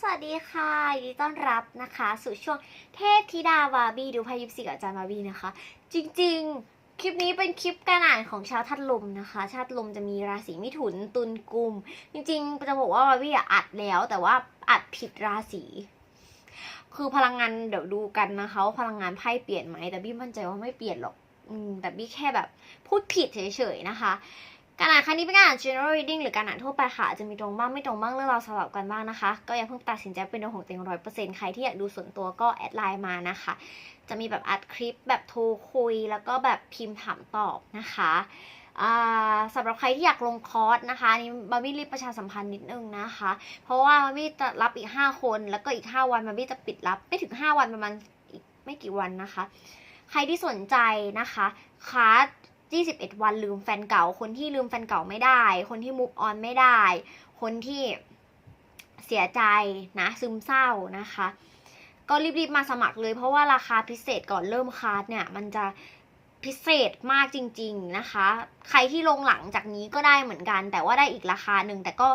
สวัสดีค่ะยินดีต้อนรับนะคะ สู่ช่วงเทพธิดาวาบีดูพายิปซีกับอาจารย์วาบีนะคะ จริงๆ คลิปนี้เป็นคลิปการอ่านของชาวธาตุลมนะคะ ชาติลมจะมีราศีมิถุนตุลกุม จริงๆ จะบอกว่าวาบีอะอัดแล้ว แต่ว่าอัดผิดราศีคือพลังงานเดี๋ยวดูกันนะคะว่าพลังงานไพ่เปลี่ยนไหมแต่บี้มั่นใจว่าไม่เปลี่ยนหรอก อืมแต่บี้แค่แบบพูดผิดเฉยๆนะคะ การอ่านครั้งนี้เป็นการอ่าน general reading หรือการอ่านทั่วไปค่ะจะมีตรงบ้างไม่ตรงบ้างเรื่องเราวสลับกันบ้างนะคะ ก็อย่าเพิ่งตัดสินใจเป็นเรื่องของตัวเองร้อยเปอร์เซ็นต์ใครที่อยากดูส่วนตัวก็แอดไลน์มานะคะ จะมีแบบอัดคลิปแบบโทรคุย แล้วก็แบบพิมพ์ถามตอบนะคะสำหรับใครที่อยากลงคอร์สนะคะนี่บาร์บี้รีบประชาสัมพันธ์นิดนึงนะคะ เพราะว่าบาร์บี้จะรับอีก 5 คน แล้วก็อีก 5 วันบาร์บี้จะปิดรับไม่ถึง 5 วันประมาณอีกไม่กี่วันนะคะ ใครที่สนใจนะคะคลาส 21 วันลืมแฟนเก่า คนที่ลืมแฟนเก่าไม่ได้ คนที่มุกออนไม่ได้ คนที่เสียใจนะซึมเศร้านะคะ ก็รีบๆมาสมัครเลย เพราะว่าราคาพิเศษก่อนเริ่มคลาสเนี่ย มันจะพิเศษมากจริง ๆนะคะ ใครที่ลงหลังจากนี้ก็ได้เหมือนกัน แต่ว่าได้อีกราคาหนึ่งแต่ก็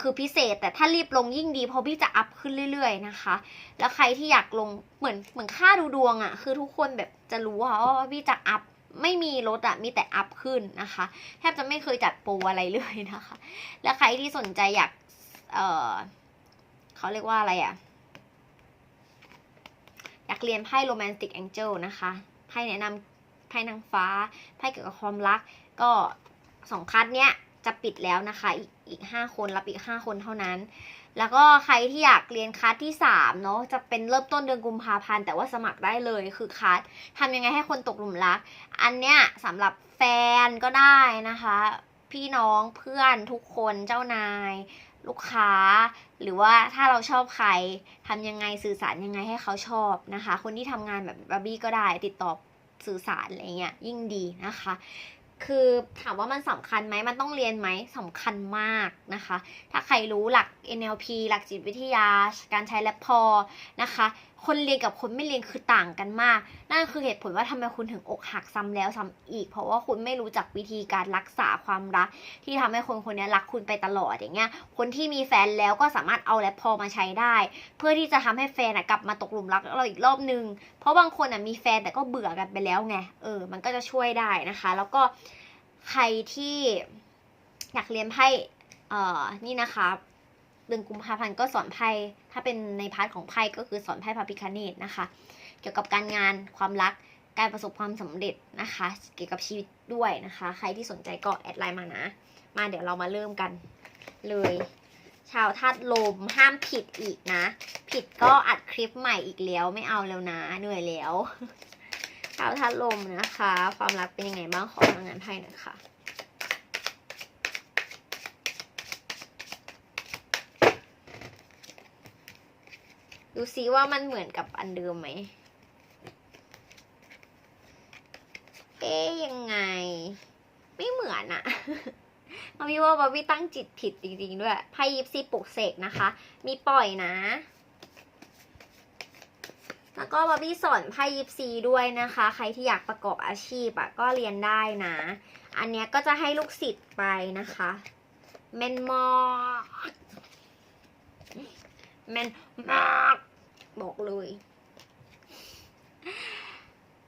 คือพิเศษ แต่ถ้ารีบลงยิ่งดีเพราะพี่จะอัพขึ้นเรื่อย ๆ นะคะ แล้วใครที่อยากลงเหมือนเหมือนค่าดูดวงอะ่ะ คือทุกคนแบบจะรู้ว่าพี่จะอัพ ไม่มีลดอะมีแต่อัพขึ้นนะคะ แทบจะไม่เคยจัดโปรอะไรเลยนะคะ แล้วใครที่สนใจอยาก เออเขาเรียกว่าอะไรอะอยากเรียนไพ่โรแมนติกแองเจิลนะคะไพ่แนะนำไพ่นางฟ้าไพ่เกี่ยวกับความรัก ก็สองคัดเนี้ยจะปิดแล้วนะคะ อีกอีกห้าคนรับอีกห้าคนเท่านั้น แล้วก็ใครที่อยากเรียนคัสที่สามเนาะจะเป็นเริ่มต้นเดือนกุมภาพันธ์แต่ว่าสมัครได้เลยคือคัสทำยังไงให้คนตกหลุมรัก อันเนี้ยสำหรับแฟนก็ได้นะคะ พี่น้องเพื่อนทุกคนเจ้านาย ลูกค้า หรือว่าถ้าเราชอบใครทำยังไงสื่อสารยังไงให้เขาชอบนะคะ คนที่ทำงานแบบบาร์บี้ก็ได้ติดต่อสื่อสารอะไรเงี้ยยิ่งดีนะคะ คือถามว่ามันสำคัญไหมมันต้องเรียนไหมสำคัญมากนะคะ ถ้าใครรู้หลัก NLP หลักจิตวิทยา การใช้แลปพอนะคะ คนเรียนกับคนไม่เรียนคือต่างกันมาก นั่นคือเหตุผลว่าทำไมคุณถึงอกหักซ้ำแล้วซ้ำอีก เพราะว่าคุณไม่รู้จักวิธีการรักษาความรัก ที่ทำให้คนคนนี้รักคุณไปตลอดอย่างเงี้ย คนที่มีแฟนแล้วก็สามารถเอาแลปพอมาใช้ได้ เพื่อที่จะทำให้แฟนอะกลับมาตกหลุมรักเราอีกรอบนึง เพราะบางคนอะมีแฟนแต่ก็เบื่อกันไปแล้วไง เออ มันก็จะช่วยได้นะคะ แล้วก็ใครที่อยากเรียนไพ่เอ่อนี่นะคะ เดือนกุมภาพันธ์ก็สอนไพ่ถ้าเป็นในพาร์ทของไพ่ก็คือสอนไพ่พระพิคเนตนะคะ เกี่ยวกับการงานความรักการประสบความสำเร็จนะคะ เกี่ยวกับชีวิตด้วยนะคะ ใครที่สนใจก็แอดไลน์มานะ มาเดี๋ยวเรามาเริ่มกันเลย ชาวธาตุลมห้ามผิดอีกนะ ผิดก็อัดคลิปใหม่อีกแล้วไม่เอาแล้วนะ เหนื่อยแล้ว ชาวธาตุลมนะคะ ความรักเป็นยังไงบ้างของงานไพ่หน่อยค่ะ ดูซิว่ามันเหมือนกับอันเดิมไหมเอ๊ยยังไง ไม่เหมือนอะมาพี่ว่าบาร์บี้ตั้งจิตผิดจริงๆด้วยไพ่ยิปซีปลุกเสกนะคะ มีปล่อยนะ แล้วก็บาร์บี้สอนไพ่ยิปซีด้วยนะคะ ใครที่อยากประกอบอาชีพอะก็เรียนได้นะ อันเนี้ยก็จะให้ลูกศิษย์ไปนะคะแมนมาก แมนมากบอกเลย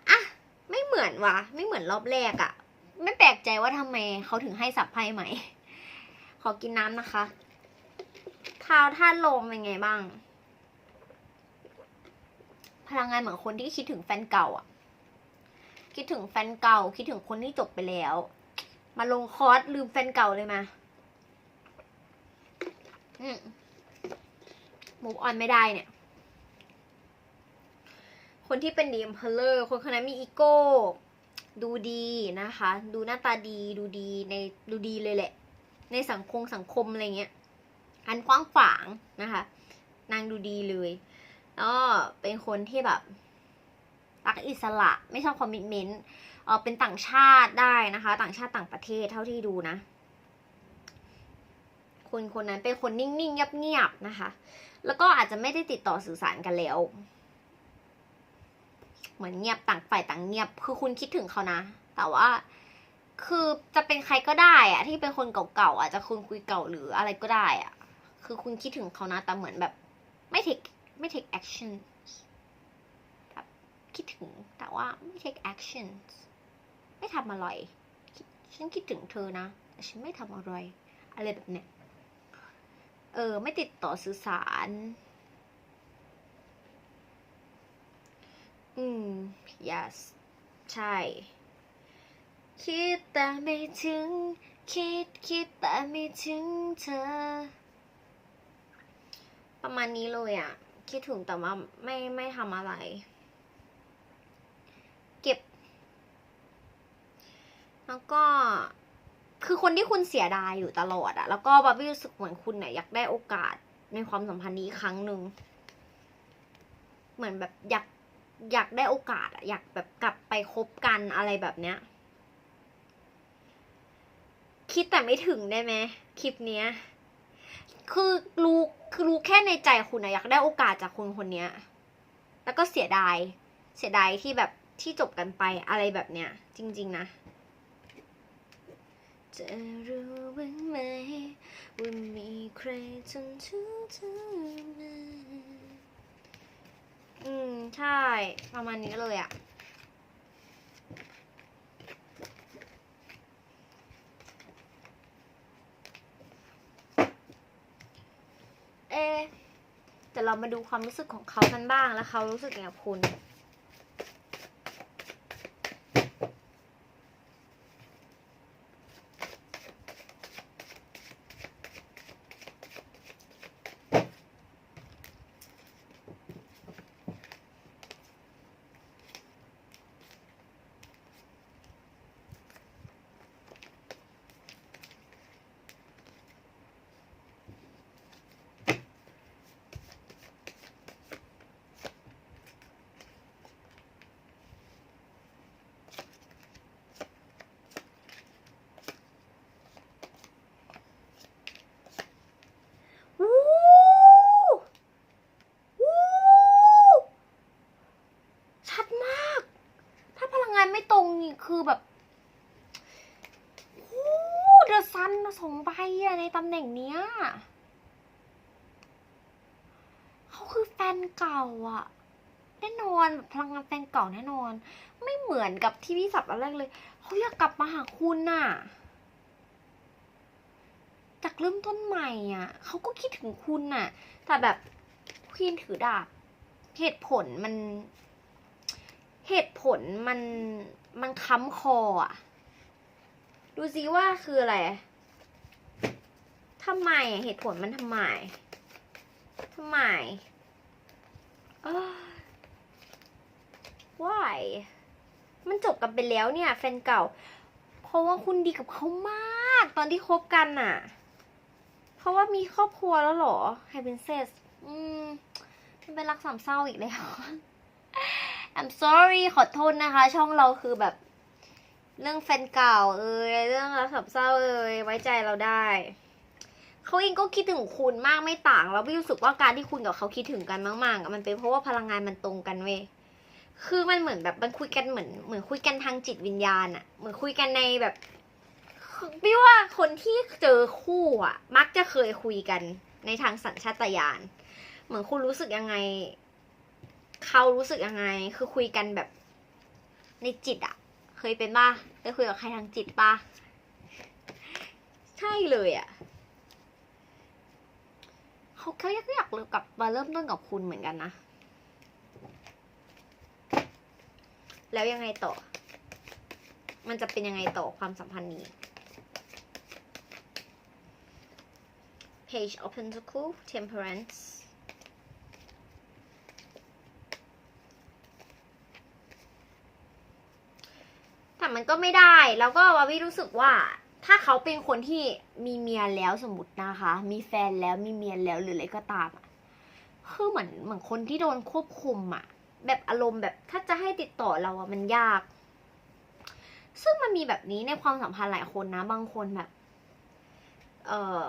อะไม่เหมือนวะไม่เหมือนรอบแรกอะไม่แปลกใจว่าทำไมเขาถึงให้สับไพ่ใหม่ ขอกินน้ำนะคะเท้าท่านลมเป็นไงบ้าง พลังงานเหมือนคนที่คิดถึงแฟนเก่าอะคิดถึงแฟนเก่า คิดถึงคนที่จบไปแล้ว มาลงคอร์สลืมแฟนเก่าเลยมา อืม มูฟออนไม่ได้เนี่ย คนที่เป็นดีมเพลเลอร์คนคนนั้นมีอีโก้ ดูดีนะคะ ดูหน้าตาดีดูดีในดูดีเลยแหละ ในสังคมสังคมอะไรเงี้ย อันกว้างขวางนะคะ นางดูดีเลยแล้วเป็นคนที่แบบรักอิสระไม่ชอบคอมมิชเมนต์เออเป็นต่างชาติได้นะคะ ต่างชาติต่างประเทศเท่าที่ดูนะคนคนนั้นเป็นคนนิ่งๆเงียบๆนะคะ แล้วก็อาจจะไม่ได้ติดต่อสื่อสารกันแล้ว เหมือนเงียบต่างฝ่ายต่างเงียบ คือคุณคิดถึงเขานะ แต่ว่า คือจะเป็นใครก็ได้อะที่เป็นคนเก่าๆอาจจะคุณคุยเก่าหรืออะไรก็ได้อะคือคุณคิดถึงเขานะ แต่เหมือนแบบ ไม่ take ไม่ take action แบบคิดถึง แต่ว่าไม่ take action ไม่ทำอะไร ฉันคิดถึงเธอนะ แต่ฉันไม่ทำอะไร อะไรแบบเนี้ย เออ ไม่ติดต่อสื่อสาร อืม yes ใช่ คิดแต่ไม่ถึง คิดคิดแต่ไม่ถึงเธอ ประมาณนี้เลยอะคิดถึงแต่ว่าไม่ไม่ทำอะไร เก็บ แล้วก็ คือคนที่คุณเสียดายอยู่ตลอดอะแล้วก็บาร์บี้รู้สึกเหมือนคุณเนี่ยอยากได้โอกาสในความสัมพันธ์นี้ครั้งหนึ่งเหมือนแบบอยากอยากได้โอกาสอะอยากแบบกลับไปคบกันอะไรแบบเนี้ย คิดแต่ไม่ถึงได้ไหมคลิปเนี้ย คือรู้คือรู้แค่ในใจคุณอะอยากได้โอกาสจากคนคนเนี้ย แล้วก็เสียดาย เสียดายที่แบบที่จบกันไปอะไรแบบเนี้ย จริง ๆ นะ จะรู้บ้างไหมว่ามีใครจนถึงเธอมาอืม ใช่ ประมาณนี้เลยอะเอะแต่เรามาดูความรู้สึกของเขากันบ้างแล้วเขารู้สึกยังไงคุณ วู้วู้ชัดมาก ถ้าพลังงานไม่ตรงนี่คือแบบวู้เดอะซันสองใบอะในตำแหน่งเนี้ยเขาคือแฟนเก่าอะแน่นอนแบบพลังงานแฟนเก่าแน่นอน ไม่เหมือนกับที่พี่สับอันแรกเลยเขาอยากกลับมาหาคุณน่ะจากเริ่มต้นใหม่อะเขาก็คิดถึงคุณน่ะ แต่แบบควีนถือดาบเหตุผลมัน เหตุผลมันมันค้ำคออะ ดูซิว่าคืออะไร ทำไมอะเหตุผลมันทำไมทำไม why มันจบกันไปแล้วเนี่ย แฟนเก่า เพราะว่าคุณดีกับเขามาก ตอนที่คบกันน่ะ เพราะว่ามีครอบครัวแล้วเหรอไฮเ r นเซสอืมมันเป็นรักสามเศร้าอีกแล้ว I'm sorry ขอโทษนะคะ ช่องเราคือแบบ เรื่องแฟนเก่า เอยเรื่องรักสามเศร้าเอยไว้ใจเราได้ เขาเองก็คิดถึงคุณมากไม่ต่างแล้วพี่รู้สึกว่าการที่คุณกับเขาคิดถึงกันมากๆมันเป็นเพราะว่าพลังงานมันตรงกันเว้ยคือมันเหมือนแบบมันคุยกันเหมือนเหมือนคุยกันทางจิตวิญญาณอะเหมือนคุยกันในแบบพี่ว่าคนที่เจอคู่อะมักจะเคยคุยกันในทางสัญชาตญาณเหมือนคุณรู้สึกยังไง เขารู้สึกยังไง คือคุยกันแบบในจิตอะเคยเป็นป่ะได้คุยกับใครทางจิตป่ะใช่เลยอะ เขาเขาอยากอยากเริ่มกับมาเริ่มต้นกับคุณเหมือนกันนะ แล้วยังไงต่อ มันจะเป็นยังไงต่อความสัมพันธ์นี้ Page of Pentacle Temperance แต่มันก็ไม่ได้ แล้วก็วาวิรู้สึกว่า ถ้าเขาเป็นคนที่มีเมียแล้วสมมตินะคะ มีแฟนแล้วมีเมียแล้วหรืออะไรก็ตามอะคือเหมือนเหมือนคนที่โดนควบคุมอะแบบอารมณ์แบบถ้าจะให้ติดต่อเราอะมันยาก ซึ่งมันมีแบบนี้ในความสัมพันธ์หลายคนนะ บางคนแบบ เออ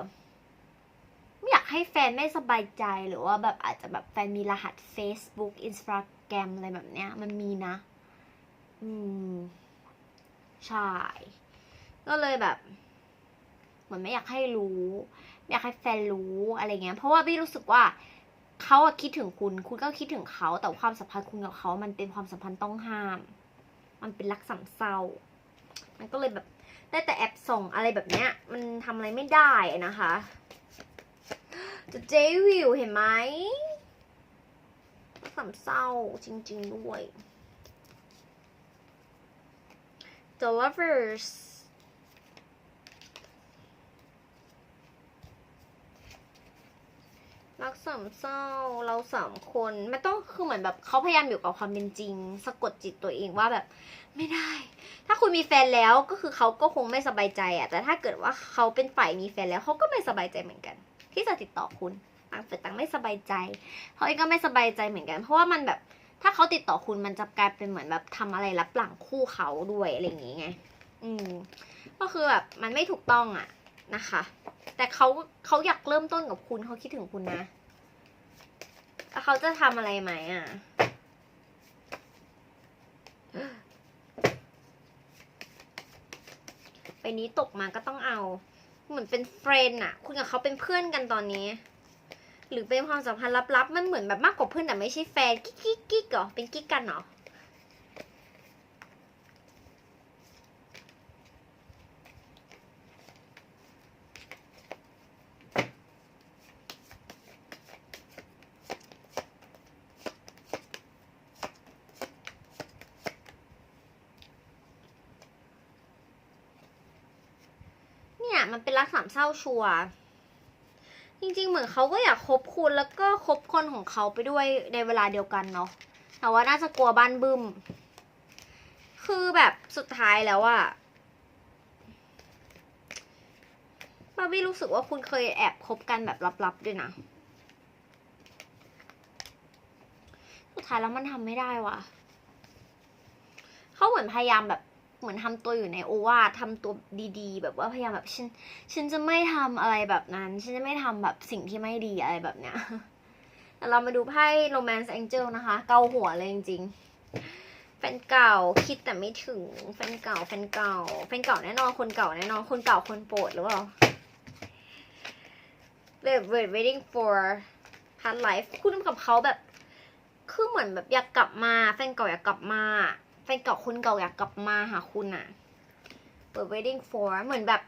ไม่อยากให้แฟนไม่สบายใจหรือว่าแบบอาจจะแบบแฟนมีรหัส Facebook Instagram อะไรแบบเนี้ย มันมีนะ อืมใช่ ก็เลยแบบ เหมือนไม่อยากให้รู้ไม่อยากให้แฟนรู้อะไรเงี้ยเพราะว่าพี่รู้สึกว่าเขาคิดถึงคุณ คุณก็คิดถึงเขา แต่ความสัมพันธ์คุณกับเขา มันเป็นความสัมพันธ์ต้องห้าม มันเป็นรักสามเศร้า มันก็เลยแบบ ได้แต่แอบส่งอะไรแบบเนี้ย มันทำอะไรไม่ได้นะคะจะเจวิวเห็นไหมรักสามเศร้าจริง ๆ ด้วย The Lovers รักสามเศร้าเราสามคนมันต้องคือเหมือนแบบเขาพยายามอยู่กับความเป็นจริง สะกดจิตตัวเองว่าแบบ ไม่ได้ ถ้าคุณมีแฟนแล้วก็คือเขาก็คงไม่สบายใจอะแต่ถ้าเกิดว่าเขาเป็นฝ่ายมีแฟนแล้วเขาก็ไม่สบายใจเหมือนกัน ที่จะติดต่อคุณต่างฝ่ายต่างไม่สบายใจเขาเองก็ไม่สบายใจเหมือนกัน เพราะว่ามันแบบ ถ้าเขาติดต่อคุณมันจะกลายเป็นเหมือนแบบทำอะไรรับหลังคู่เขาด้วยอะไรอย่างเงี้ไงอืมก็คือแบบมันไม่ถูกต้องอะ นะคะ แต่เขาเขาอยากเริ่มต้นกับคุณเขาคิดถึงคุณนะแล้วเขาจะทำอะไรไหมอะไปนี้ตกมาก็ต้องเอา เหมือนเป็นเฟรนด์อะคุณกับเขาเป็นเพื่อนกันตอนนี้ หรือเป็นความสัมพันธ์ลับๆ มันเหมือนแบบมากกว่าเพื่อนแต่ไม่ใช่แฟน กิ๊กกิ๊กกิ๊กเหรอ เป็นกิ๊กกันเหรอ มันเป็นรักสามเศร้าชัวร์จริงๆ เหมือนเขาก็อยากคบคุณแล้วก็คบคนของเขาไปด้วยในเวลาเดียวกันเนาะแต่ว่าน่าจะกลัวบ้านบึ้ม คือแบบสุดท้ายแล้วอะบาร์บี้รู้สึกว่าคุณเคยแอบคบกันแบบลับๆด้วยนะ สุดท้ายแล้วมันทำไม่ได้ว่ะ เขาเหมือนพยายามแบบ เหมือนทำตัวอยู่ในโอวาททำตัวดีๆ แบบว่าพยายามแบบฉันฉันจะไม่ทำอะไรแบบนั้น ฉันจะไม่ทำแบบสิ่งที่ไม่ดีอะไรแบบเนี้ยแต่เรามาดูไพ่ Romance Angel นะคะ เกาหัวเลยจริงๆแฟนเก่าคิดแต่ไม่ถึงแฟนเก่าแฟนเก่าแฟนเก่าแน่นอนคนเก่าแน่นอนคนเก่าคนโปรดหรือเปล่า wait wait waiting for past life คุณกับเขาแบบ คือเหมือนแบบอยากกลับมา แฟนเก่าอยากกลับมา แฟนเก่าคนเก่าอยากกลับมาหาคุณอะเปิด waiting for เหมือนแบบ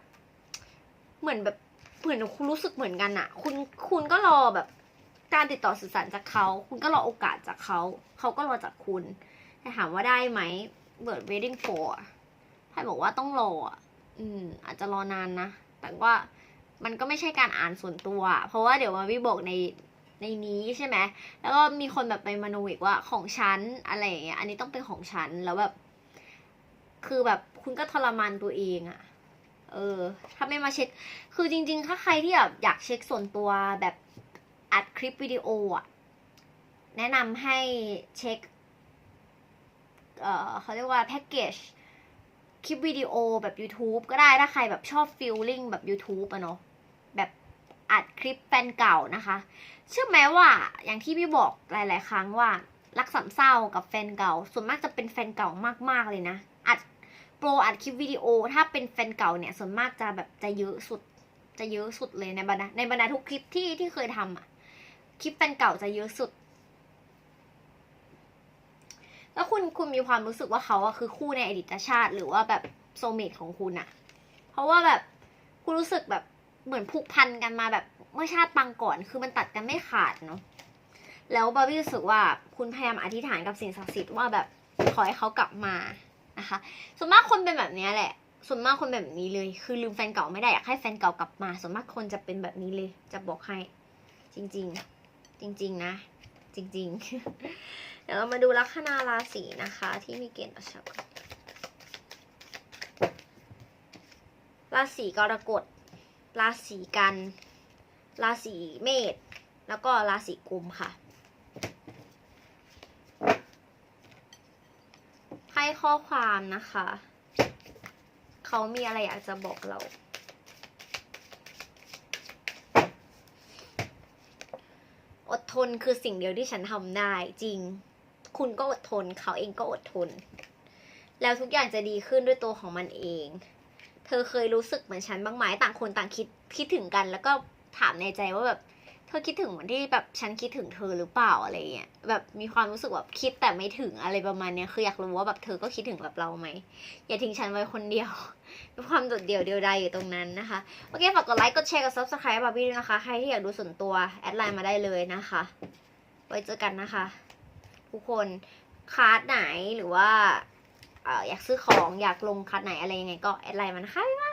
เหมือนแบบเหมือนคุณรู้สึกเหมือนกันอะคุณคุณก็รอแบบการติดต่อสื่อสารจากเขา คุณก็รอโอกาสจากเขา เขาก็รอจากคุณแต่ถามว่าได้ไหมเปิด waiting for ใครบอกว่าต้องรออะอืม อาจจะรอนานนะ แต่ว่ามันก็ไม่ใช่การอ่านส่วนตัว เพราะว่าเดี๋ยวมาวิบอกใน ในนี้ใช่ไหมแล้วก็มีคนแบบไปมโนอีกว่าของฉันอะไรอย่างเงี้ยอันนี้ต้องเป็นของฉันแล้วแบบคือแบบคุณก็ทรมานตัวเองอะเออ ถ้าไม่มาเช็ค คือจริง ๆ ถ้าใครที่แบบอยากเช็คส่วนตัวแบบอัดคลิปวิดีโออะแนะนำให้เช็ค เออเขาเรียกว่าแพ็กเกจคลิปวิดีโอแบบ YouTube ก็ได้ถ้าใครแบบชอบฟีลลิ่งแบบ YouTube อะเนาะ อัดคลิปแฟนเก่านะคะ เชื่อไหมว่าอย่างที่พี่บอกหลาย ๆ ครั้งว่ารักสามเศร้ากับแฟนเก่า ส่วนมากจะเป็นแฟนเก่ามาก ๆ เลยนะ อัดโปรอัดคลิปวิดีโอ ถ้าเป็นแฟนเก่าเนี่ยส่วนมากจะแบบจะเยอะสุด จะเยอะสุดเลยในบรรดาในบรรดาทุกคลิปที่ที่เคยทำอะ คลิปแฟนเก่าจะเยอะสุด แล้วคุณคุณมีความรู้สึกว่าเขาอะคือคู่ในอดีตชาติ หรือว่าแบบโซเมตของคุณอะเพราะว่าแบบคุณรู้สึกแบบ เหมือนผูกพันกันมาแบบเมื่อชาติปังก่อน คือมันตัดกันไม่ขาดเนาะแล้วบาร์บี้รู้สึกว่าคุณพยายามอธิษฐานกับสิ่งศักดิ์สิทธิ์ว่าแบบขอให้เขากลับมานะคะ ส่วนมากคนเป็นแบบนี้แหละ ส่วนมากคนเป็นแบบนี้เลย คือลืมแฟนเก่าไม่ได้อยากให้แฟนเก่ากลับมา ส่วนมากคนจะเป็นแบบนี้เลย จะบอกให้ จริง ๆ จริง ๆ นะ จริง ๆ เดี๋ยวเรามาดูลัคนาราศีนะคะ ที่มีเกณฑ์ต่อชะตาราศีกรกฎ ราศีกัน ราศีเมษ แล้วก็ราศีกุมค่ะ ให้ข้อความนะคะ เขามีอะไรอยากจะบอกเรา อดทนคือสิ่งเดียวที่ฉันทำได้จริง คุณก็อดทน เขาเองก็อดทน แล้วทุกอย่างจะดีขึ้นด้วยตัวของมันเอง เธอเคยรู้สึกเหมือนฉันบ้างไหมต่างคนต่างคิดคิดถึงกัน แล้วก็ถามในใจว่าแบบเธอคิดถึงเหมือนที่แบบฉันคิดถึงเธอหรือเปล่าอะไรเงี้ยแบบมีความรู้สึกแบบคิดแต่ไม่ถึงอะไรประมาณเนี้ยคืออยากรู้ว่าแบบเธอก็คิดถึงแบบเราไหมอย่าทิ้งฉันไว้คนเดียวด้วยความโดดเดี่ยวเดียวดายอยู่ตรงนั้นนะคะโอเคฝากกดไลค์กดแชร์กด subscribe บาร์บี้ด้วยนะคะใครที่อยากดูส่วนตัวแอดไลน์มาได้เลยนะคะ ไว้เจอกันนะคะ ทุกคนคาร์ดไหนหรือว่า อยากซื้อของอยากลงคัดไหนอะไรยังไงก็แอดไลน์มานะคะ